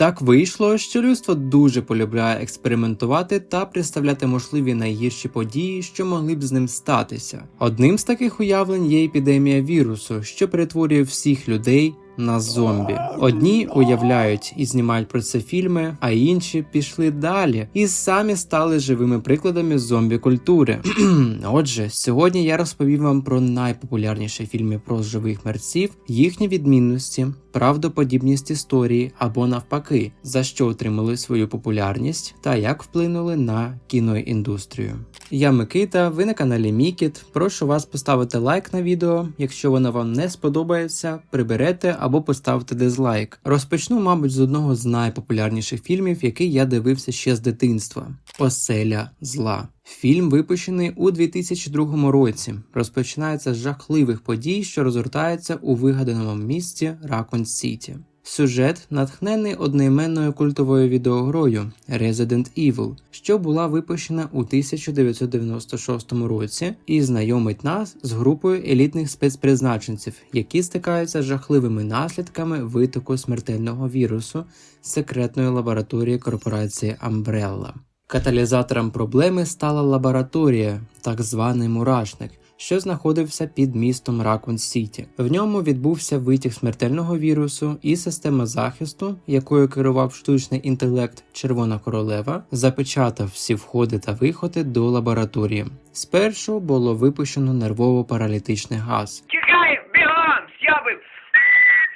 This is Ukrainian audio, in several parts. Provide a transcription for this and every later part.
Так вийшло, що людство дуже полюбляє експериментувати та представляти можливі найгірші події, що могли б з ним статися. Одним з таких уявлень є епідемія вірусу, що перетворює всіх людей. На зомбі одні уявляють і знімають про це фільми, а інші пішли далі і самі стали живими прикладами зомбі культури. Отже, сьогодні я розповім вам про найпопулярніші фільми про живих мерців, їхні відмінності, правдоподібність історії або навпаки, за що отримали свою популярність та як вплинули на кіноіндустрію. Я Микита, ви на каналі Мікіт. Прошу вас поставити лайк на відео. Якщо воно вам не сподобається, приберете або поставте дизлайк. Розпочну, мабуть, з одного з найпопулярніших фільмів, який я дивився ще з дитинства: Оселя зла. Фільм випущений у 2002 році. Розпочинається з жахливих подій, що розгортаються у вигаданому місті Ракон Сіті. Сюжет натхнений одноіменною культовою відеогрою Resident Evil, що була випущена у 1996 році і знайомить нас з групою елітних спецпризначенців, які стикаються з жахливими наслідками витоку смертельного вірусу з секретної лабораторії корпорації Umbrella. Каталізатором проблеми стала лабораторія, так званий мурашник, що знаходився під містом Ракун Сіті. В ньому відбувся витік смертельного вірусу, і система захисту, якою керував штучний інтелект Червона королева, запечатав всі входи та виходи до лабораторії. Спершу було випущено нервово-паралітичний газ.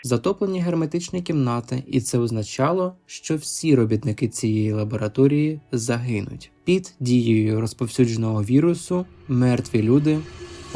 Затоплені герметичні кімнати, і це означало, що всі робітники цієї лабораторії загинуть. Під дією розповсюдженого вірусу мертві люди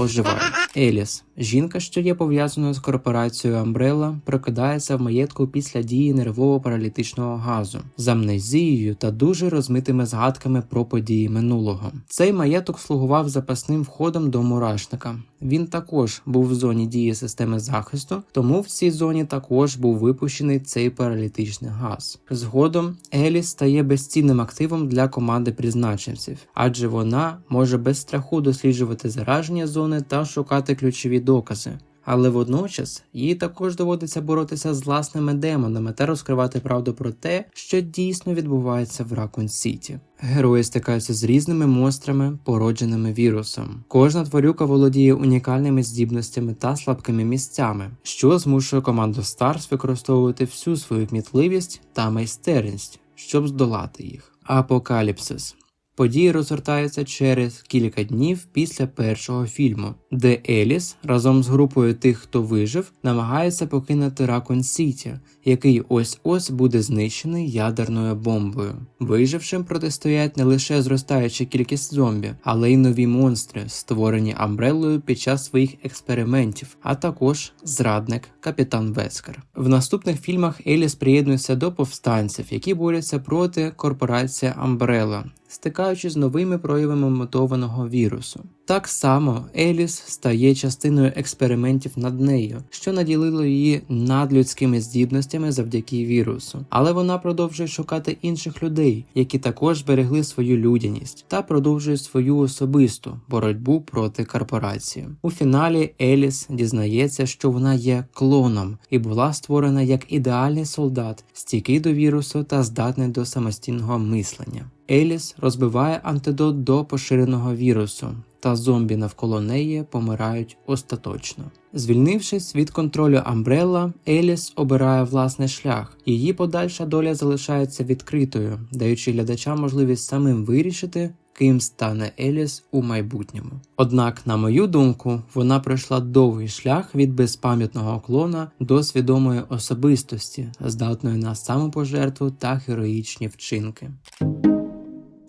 оживають. Еліс, жінка, що є пов'язаною з корпорацією Umbrella, прокидається в маєтку після дії нервово-паралітичного газу з амнезією та дуже розмитими згадками про події минулого. Цей маєток слугував запасним входом до мурашника. Він також був в зоні дії системи захисту, тому в цій зоні також був випущений цей паралітичний газ. Згодом Еліс стає безцінним активом для команди призначенців, адже вона може без страху досліджувати зараження зони та шукати ключові докази. Але водночас їй також доводиться боротися з власними демонами та розкривати правду про те, що дійсно відбувається в Ракун Сіті. Герої стикаються з різними монстрами, породженими вірусом. Кожна тварюка володіє унікальними здібностями та слабкими місцями, що змушує команду Старс використовувати всю свою кмітливість та майстерність, щоб здолати їх. Апокаліпсис Події розгортаються через кілька днів після першого фільму, де Еліс разом з групою тих, хто вижив, намагається покинути Ракон Сіті, який ось ось буде знищений ядерною бомбою. Вижившим протистоять не лише зростаюча кількість зомбі, але й нові монстри, створені Амбреллою під час своїх експериментів, а також зрадник капітан Вескер. В наступних фільмах Еліс приєднується до повстанців, які борються проти корпорації Umbrella, стикаючись з новими проявами мутованого вірусу. Так само Еліс стає частиною експериментів над нею, що наділило її надлюдськими здібностями завдяки вірусу. Але вона продовжує шукати інших людей, які також зберегли свою людяність, та продовжує свою особисту боротьбу проти корпорації. У фіналі Еліс дізнається, що вона є клоном і була створена як ідеальний солдат, стійкий до вірусу та здатний до самостійного мислення. Еліс розбиває антидот до поширеного вірусу, та зомбі навколо неї помирають остаточно. Звільнившись від контролю Амбрелла, Еліс обирає власний шлях. Її подальша доля залишається відкритою, даючи глядачам можливість самим вирішити, ким стане Еліс у майбутньому. Однак, на мою думку, вона пройшла довгий шлях від безпам'ятного клона до свідомої особистості, здатної на самопожертву та героїчні вчинки.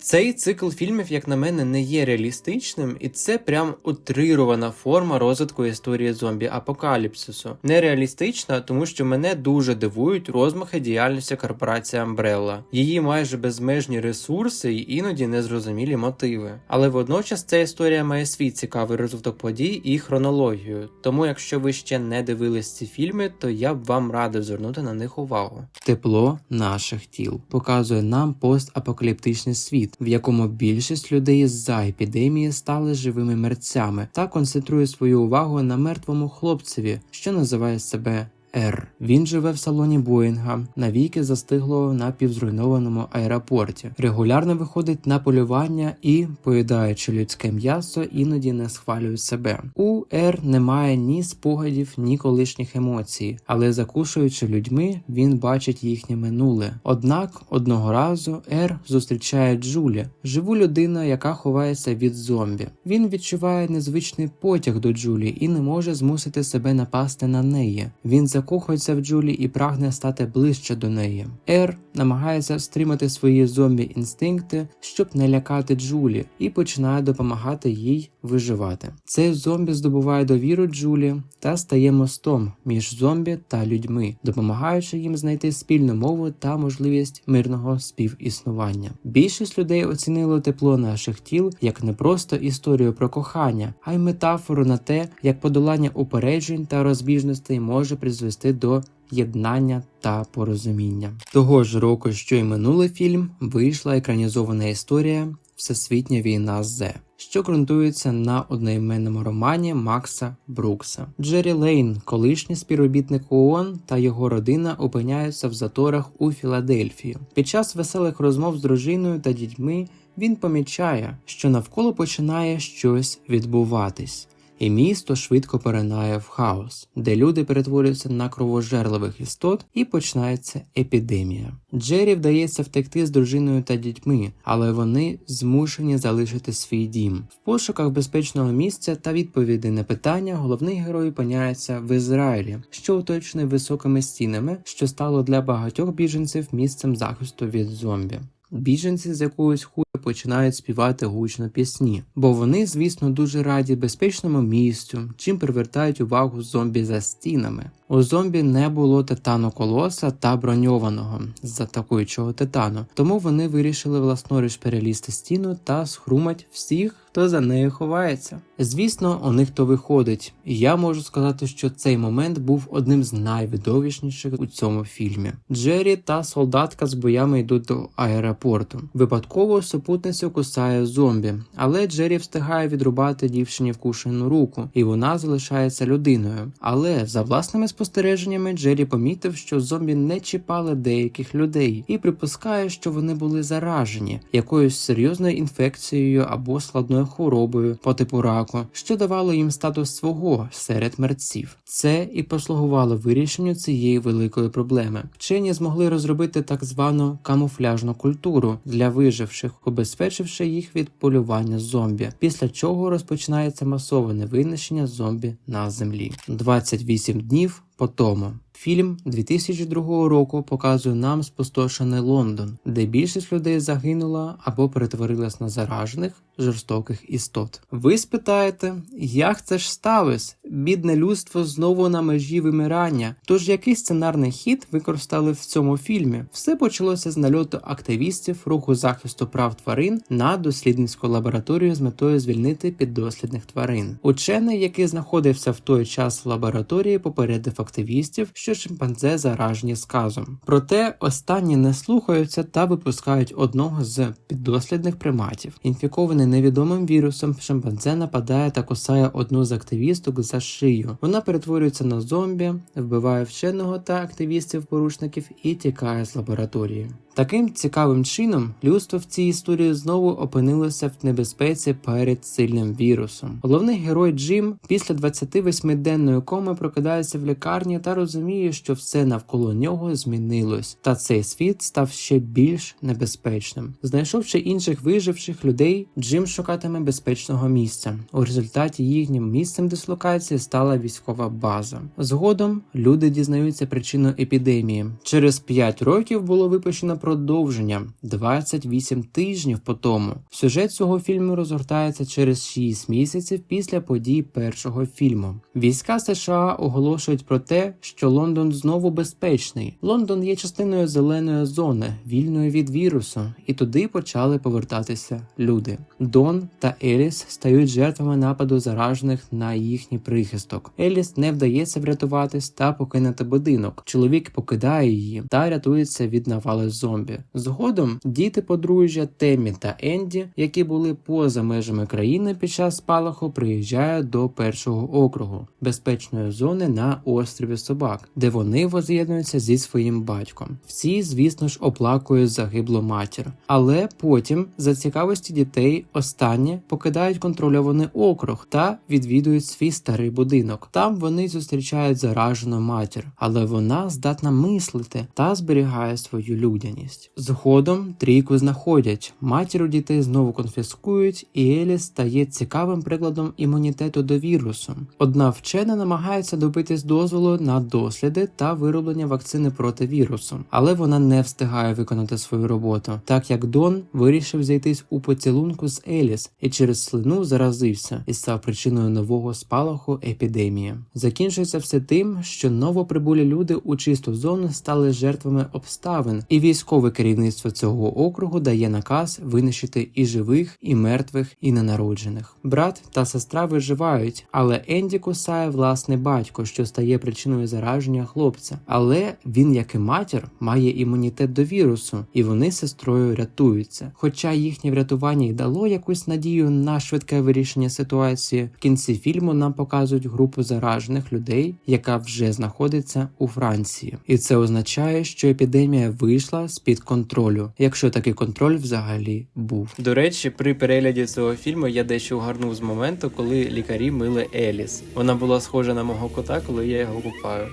Цей цикл фільмів, як на мене, не є реалістичним, і це прям утрирована форма розвитку історії зомбі-апокаліпсису. Нереалістична, тому що мене дуже дивують розмахи діяльності корпорації Umbrella. її майже безмежні ресурси і іноді незрозумілі мотиви. Але водночас ця історія має свій цікавий розвиток подій і хронологію. Тому, якщо ви ще не дивились ці фільми, то я б вам радив звернути на них увагу. Тепло наших тіл показує нам постапокаліптичний світ в якому більшість людей за епідемії стали живими мерцями та концентрує свою увагу на мертвому хлопцеві, що називає себе Р. Він живе в салоні Боїнга, навіки застиглого на півзруйнованому аеропорті. Регулярно виходить на полювання і, поїдаючи людське м'ясо, іноді не схвалює себе. У Р немає ні спогадів, ні колишніх емоцій, але закушуючи людьми, він бачить їхнє минуле. Однак одного разу Р зустрічає Джулі, живу людину, яка ховається від зомбі. Він відчуває незвичний потяг до Джулі і не може змусити себе напасти на неї. Він закохується в Джулі і прагне стати ближче до неї. Р намагається стримати свої зомбі інстинкти, щоб не лякати Джулі, і починає допомагати їй виживати. Цей зомбі здобуває довіру Джулі та стає мостом між зомбі та людьми, допомагаючи їм знайти спільну мову та можливість мирного співіснування. Більшість людей оцінило тепло наших тіл як не просто історію про кохання, а й метафору на те, як подолання упереджень та розбіжностей може призвести до єднання та порозуміння. Того ж року, що й минулий фільм, вийшла екранізована історія Всесвітня війна З, що ґрунтується на одноіменному романі Макса Брукса. Джері Лейн, колишній співробітник ООН та його родина опиняються в заторах у Філадельфії. Під час веселих розмов з дружиною та дітьми він помічає, що навколо починає щось відбуватись. І місто швидко поринає в хаос, де люди перетворюються на кровожерливих істот і починається епідемія. Джері вдається втекти з дружиною та дітьми, але вони змушені залишити свій дім. В пошуках безпечного місця та відповідей на питання головний герой опиняється в Ізраїлі, що оточений високими стінами, що стало для багатьох біженців місцем захисту від зомбі. Біженці з якогось хуя починають співати гучно пісні, бо вони, звісно, дуже раді безпечному місцю, чим привертають увагу зомбі за стінами. У зомбі не було титану колоса та броньованого з атакуючого титану, тому вони вирішили власноруч перелізти стіну та схрумать всіх, хто за нею ховається. Звісно, у них то виходить, і я можу сказати, що цей момент був одним з найвидовищніших у цьому фільмі. Джері та солдатка з боями йдуть до аеропорту. Випадково супутницю кусає зомбі, але Джері встигає відрубати дівчині вкушену руку, і вона залишається людиною. Але за власними спостереженнями Джері помітив, що зомбі не чіпали деяких людей, і припускає, що вони були заражені якоюсь серйозною інфекцією або складною хворобою по типу раку, що давало їм статус свого серед мерців. Це і послугувало вирішенню цієї великої проблеми. Вчені змогли розробити так звану камуфляжну культуру для виживших, убезпечивши їх від полювання зомбі, після чого розпочинається масоване винищення зомбі на землі. 28 днів по тому. Фільм 2002 року показує нам спустошений Лондон, де більшість людей загинула або перетворилась на заражених жорстоких істот. Ви спитаєте, як це ж сталося? Бідне людство знову на межі вимирання. Тож який сценарний хід використали в цьому фільмі? Все почалося з нальоту активістів руху захисту прав тварин на дослідницьку лабораторію з метою звільнити піддослідних тварин. Учений, який знаходився в той час в лабораторії, попередив активістів, що шимпанзе заражені сказом. Проте останні не слухаються та випускають одного з піддослідних приматів. Інфікований невідомим вірусом, шимпанзе нападає та кусає одну з активісток за шию. Вона перетворюється на зомбі, вбиває вченого та активістів-порушників і тікає з лабораторії. Таким цікавим чином людство в цій історії знову опинилося в небезпеці перед сильним вірусом. Головний герой Джим після 28-денної коми прокидається в лікарні та розуміє, що все навколо нього змінилось, та цей світ став ще більш небезпечним. Знайшовши інших виживших людей, Джим шукатиме безпечного місця. У результаті їхнім місцем дислокації стала військова база. Згодом люди дізнаються причину епідемії. Через 5 років було випущено продовження 28 тижнів по тому. Сюжет цього фільму розгортається через 6 місяців після подій першого фільму. Війська США оголошують про те, що Лондон знову безпечний. Лондон є частиною зеленої зони, вільної від вірусу, і туди почали повертатися люди. Дон та Еліс стають жертвами нападу заражених на їхній прихисток. Еліс не вдається врятуватись та покинути будинок. Чоловік покидає її та рятується від навали зомбі. Зомбі. Згодом діти подружжя Темі та Енді, які були поза межами країни під час спалаху, приїжджають до першого округу безпечної зони на острові Собак, де вони воз'єднуються зі своїм батьком. Всі, звісно ж, оплакують загиблу матір, але потім, за цікавості дітей, останні покидають контрольований округ та відвідують свій старий будинок. Там вони зустрічають заражену матір, але вона здатна мислити та зберігає свою людяність. Згодом трійку знаходять. Матір у дітей знову конфіскують, і Еліс стає цікавим прикладом імунітету до вірусу. Одна вчена намагається добитись дозволу на досліди та вироблення вакцини проти вірусу, але вона не встигає виконати свою роботу, так як Дон вирішив зайтись у поцілунку з Еліс і через слину заразився і став причиною нового спалаху епідемії. Закінчується все тим, що новоприбулі люди у чисту зону стали жертвами обставин, і військове керівництво цього округу дає наказ винищити і живих, і мертвих, і ненароджених. Брат та сестра виживають, але Енді кусає власний батько, що стає причиною зараження хлопця. Але він, як і матір, має імунітет до вірусу, і вони з сестрою рятуються. Хоча їхнє врятування й дало якусь надію на швидке вирішення ситуації, в кінці фільму нам показують групу заражених людей, яка вже знаходиться у Франції, і це означає, що епідемія вийшла з під контролю, якщо такий контроль взагалі був. До речі, при перегляді цього фільму я дещо угарнув з моменту, коли лікарі мили Еліс. Вона була схожа на мого кота, коли я його купаю.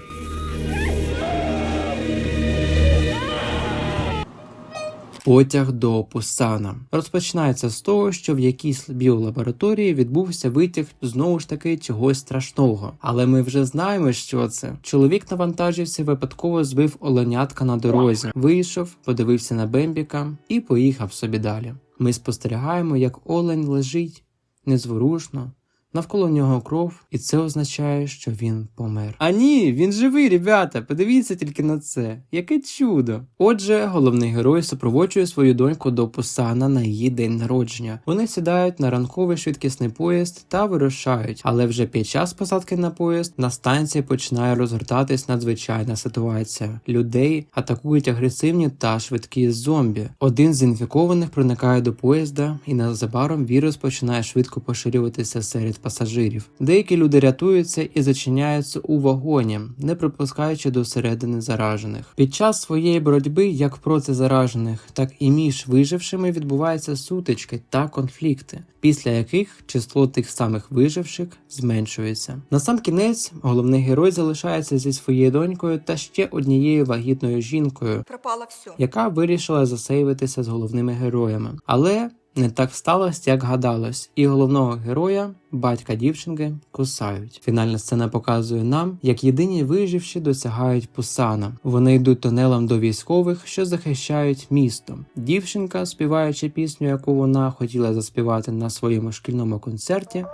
Потяг до Пусана розпочинається з того, що в якійсь біолабораторії відбувся витяг знову ж таки чогось страшного. Але ми вже знаємо, що це. Чоловік на вантажівці випадково збив оленятка на дорозі, вийшов, подивився на Бембіка і поїхав собі далі. Ми спостерігаємо, як олень лежить незворушно. Навколо нього кров, і це означає, що він помер. А ні, він живий, ребята. Подивіться тільки на це. Яке чудо! Отже, головний герой супроводжує свою доньку до Пусана на її день народження. Вони сідають на ранковий швидкісний поїзд та вирушають. Але вже під час посадки на поїзд на станції починає розгортатись надзвичайна ситуація. Людей атакують агресивні та швидкі зомбі. Один з інфікованих проникає до поїзда, і незабаром вірус починає швидко поширюватися серед пасажирів. Деякі люди рятуються і зачиняються у вагоні, не припускаючи до середини заражених. Під час своєї боротьби, як проти заражених, так і між вижившими відбуваються сутички та конфлікти, після яких число тих самих виживших зменшується. На сам кінець головний герой залишається зі своєю донькою та ще однією вагітною жінкою, Пропало все. яка вирішила засейвитися з головними героями. Але не так сталося, як гадалось, і головного героя, батька дівчинки, кусають. Фінальна сцена показує нам, як єдині виживші досягають Пусана. Вони йдуть тунелем до військових, що захищають місто. Дівчинка, співаючи пісню, яку вона хотіла заспівати на своєму шкільному концерті,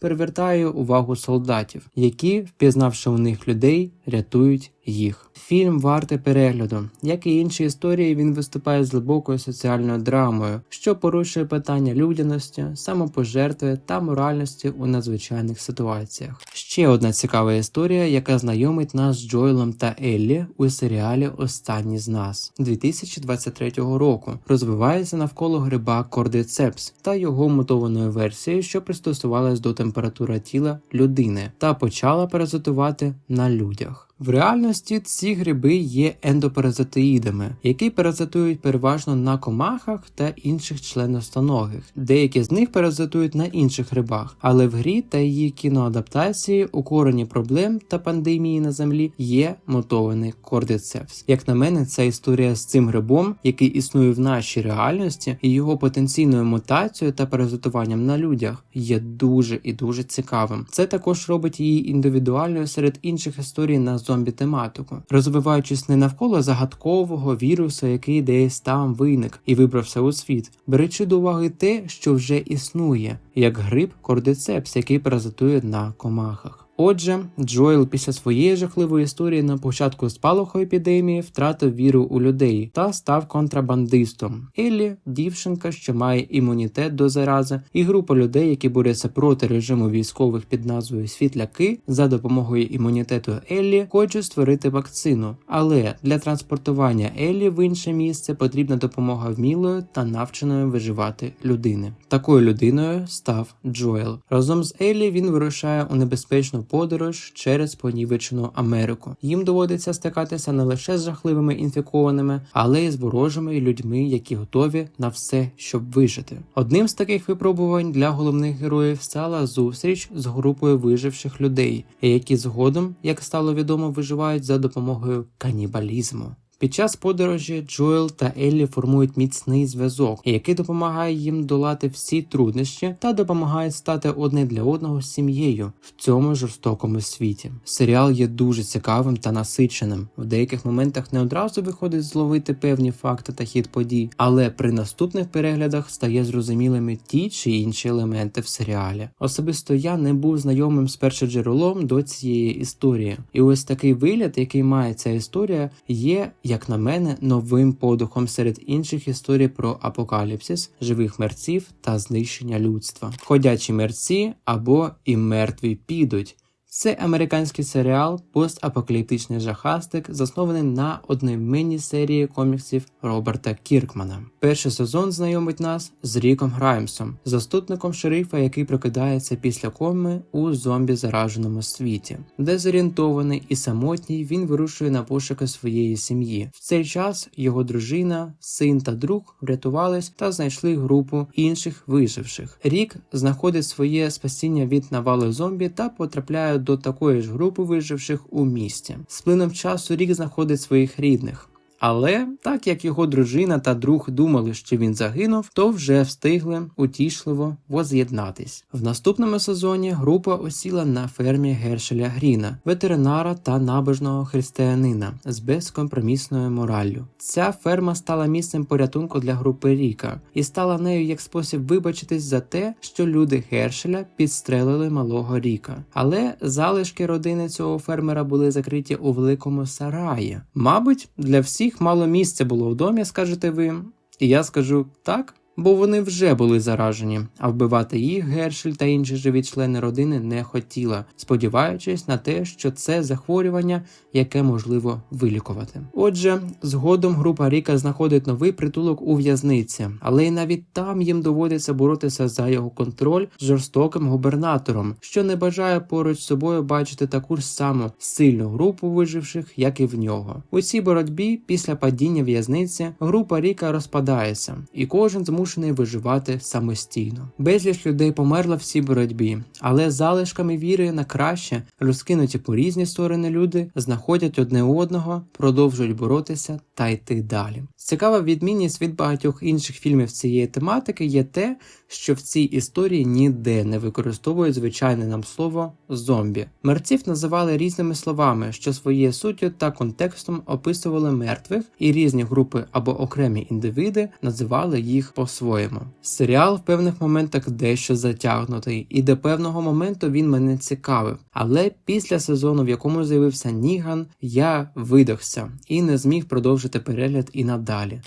привертає увагу солдатів, які, впізнавши у них людей, рятують їх. Фільм вартий перегляду. Як і інші історії, він виступає з глибокою соціальною драмою, що порушує питання людяності, самопожертви та моральності у надзвичайних ситуаціях. Ще одна цікава історія, яка знайомить нас з Джоелом та Еллі у серіалі Останні з нас 2023 року. Розвивається навколо гриба Кордицепс та його мутованої версії, що пристосувалась до температури тіла людини та почала паразитувати на людях руках. В реальності ці гриби є ендопаразитоїдами, які паразитують переважно на комахах та інших членостоногих. Деякі з них паразитують на інших грибах, але в грі та її кіноадаптації у корені проблем та пандемії на землі є мотований кордицепс. Як на мене, ця історія з цим грибом, який існує в нашій реальності, і його потенційною мутацією та паразитуванням на людях є дуже і дуже цікавим. Це також робить її індивідуальною серед інших історій на зомбі тематику, розвиваючись не навколо загадкового вірусу, який десь там виник і вибрався у світ, беручи до уваги те, що вже існує, як гриб кордицепс, який паразитує на комахах. Отже, Джоел після своєї жахливої історії на початку спалаху епідемії втратив віру у людей та став контрабандистом. Еллі дівчинка, що має імунітет до зарази, і група людей, які борються проти режиму військових під назвою Світляки, за допомогою імунітету Еллі хочуть створити вакцину. Але для транспортування Еллі в інше місце потрібна допомога вмілої та навченої виживати людини. Такою людиною став Джоел. Разом з Еллі він вирушає у небезпечну подорож через понівечену Америку. Їм доводиться стикатися не лише з жахливими інфікованими, але й з ворожими людьми, які готові на все, щоб вижити. Одним з таких випробувань для головних героїв стала зустріч з групою виживших людей, які згодом, як стало відомо, виживають за допомогою канібалізму. Під час подорожі Джоел та Еллі формують міцний зв'язок, який допомагає їм долати всі труднощі та допомагає стати одне для одного сім'єю в цьому жорстокому світі. Серіал є дуже цікавим та насиченим. В деяких моментах не одразу виходить зловити певні факти та хід подій, але при наступних переглядах стає зрозумілими ті чи інші елементи в серіалі. Особисто я не був знайомим з першоджерелом до цієї історії, і ось такий вигляд, який має ця історія, є як на мене, новим подухом серед інших історій про апокаліпсис, живих мерців та знищення людства. Ходячі мерці або і мертві підуть. Це американський серіал постапокаліптичний жахастик, заснований на одноіменній серії коміксів Роберта Кіркмана. Перший сезон знайомить нас з Ріком Граймсом, заступником шерифа, який прокидається після коми у зомбі зараженому світі. Дезорієнтований і самотній він вирушує на пошуки своєї сім'ї. В цей час його дружина, син та друг врятувались та знайшли групу інших виживших. Рік знаходить своє спасіння від навали зомбі та потрапляє до такої ж групи виживших у місті. З плином часу рік знаходить своїх рідних. Але так як його дружина та друг думали, що він загинув, то вже встигли утішливо воз'єднатись. В наступному сезоні група осіла на фермі Гершеля Гріна, ветеринара та набожного християнина з безкомпромісною мораллю. Ця ферма стала місцем порятунку для групи Ріка і стала нею як спосіб вибачитись за те, що люди Гершеля підстрелили малого Ріка. Але залишки родини цього фермера були закриті у великому сараї. Мабуть, для всіх мало місця було в домі, скажете ви. І я скажу так. Бо вони вже були заражені, а вбивати їх Гершель та інші живі члени родини не хотіла, сподіваючись на те, що це захворювання, яке можливо вилікувати. Отже, згодом група Ріка знаходить новий притулок у в'язниці, але й навіть там їм доводиться боротися за його контроль з жорстоким губернатором, що не бажає поруч з собою бачити таку ж саму сильну групу виживших, як і в нього. У цій боротьбі після падіння в'язниці група Ріка розпадається, і кожен змушений виживати самостійно. Безліч людей померла в цій боротьбі, але залишками віри на краще, розкинуті по різні сторони люди, знаходять одне одного, продовжують боротися та йти далі. Цікава відмінність від багатьох інших фільмів цієї тематики є те, що в цій історії ніде не використовують звичайне нам слово зомбі. Мерців називали різними словами, що своєю суттю та контекстом описували мертвих, і різні групи або окремі індивиди називали їх по-своєму. Серіал в певних моментах дещо затягнутий, і до певного моменту він мене цікавив. Але після сезону, в якому з'явився Ніган, я видохся і не зміг продовжити перегляд і надалі.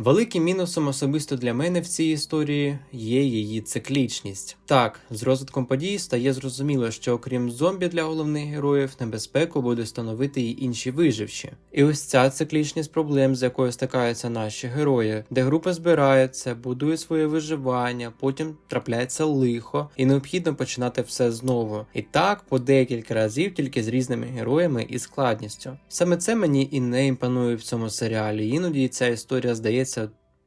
Великим мінусом особисто для мене в цій історії є її циклічність. Так, з розвитком подій стає зрозуміло, що окрім зомбі для головних героїв, небезпеку буде становити й інші виживші. І ось ця циклічність проблем, з якою стикаються наші герої, де група збирається, будує своє виживання, потім трапляється лихо, і необхідно починати все знову. І так по декілька разів, тільки з різними героями і складністю. Саме це мені і не імпонує в цьому серіалі. Іноді ця історія здається.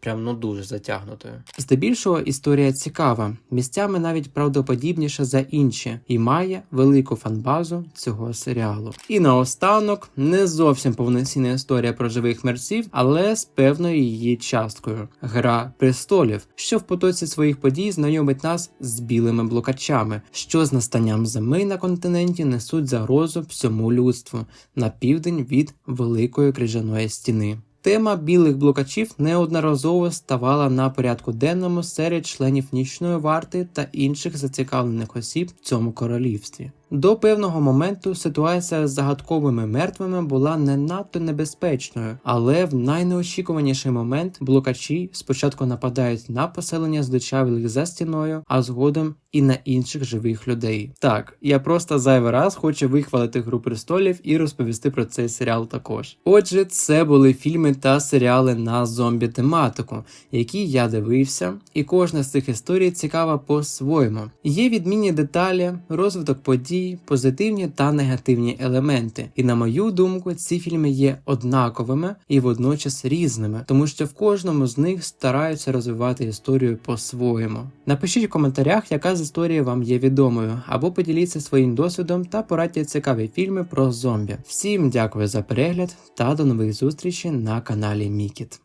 Прям ну дуже затягнутою. Здебільшого історія цікава, місцями навіть правдоподібніша за інші, і має велику фанбазу цього серіалу. І наостанок не зовсім повноцінна історія про живих мерців, але з певною її часткою Гра престолів, що в потоці своїх подій знайомить нас з білими блокачами, що з настанням зими на континенті несуть загрозу всьому людству на південь від великої крижаної стіни. Тема білих блокачів неодноразово ставала на порядку денному серед членів нічної варти та інших зацікавлених осіб в цьому королівстві. До певного моменту ситуація з загадковими мертвими була не надто небезпечною, але в найнеочікуваніший момент блокачі спочатку нападають на поселення здичавілих за стіною, а згодом і на інших живих людей. Так, я просто зайвий раз хочу вихвалити Гру престолів і розповісти про цей серіал також. Отже, це були фільми та серіали на зомбі тематику, які я дивився, і кожна з цих історій цікава по-своєму. Є відмінні деталі, розвиток подій, позитивні та негативні елементи. І на мою думку, ці фільми є однаковими і водночас різними, тому що в кожному з них стараються розвивати історію по-своєму. Напишіть в коментарях, яка з історії вам є відомою, або поділіться своїм досвідом та порадьте цікаві фільми про зомбі. Всім дякую за перегляд та до нових зустрічей на каналі Мікіт.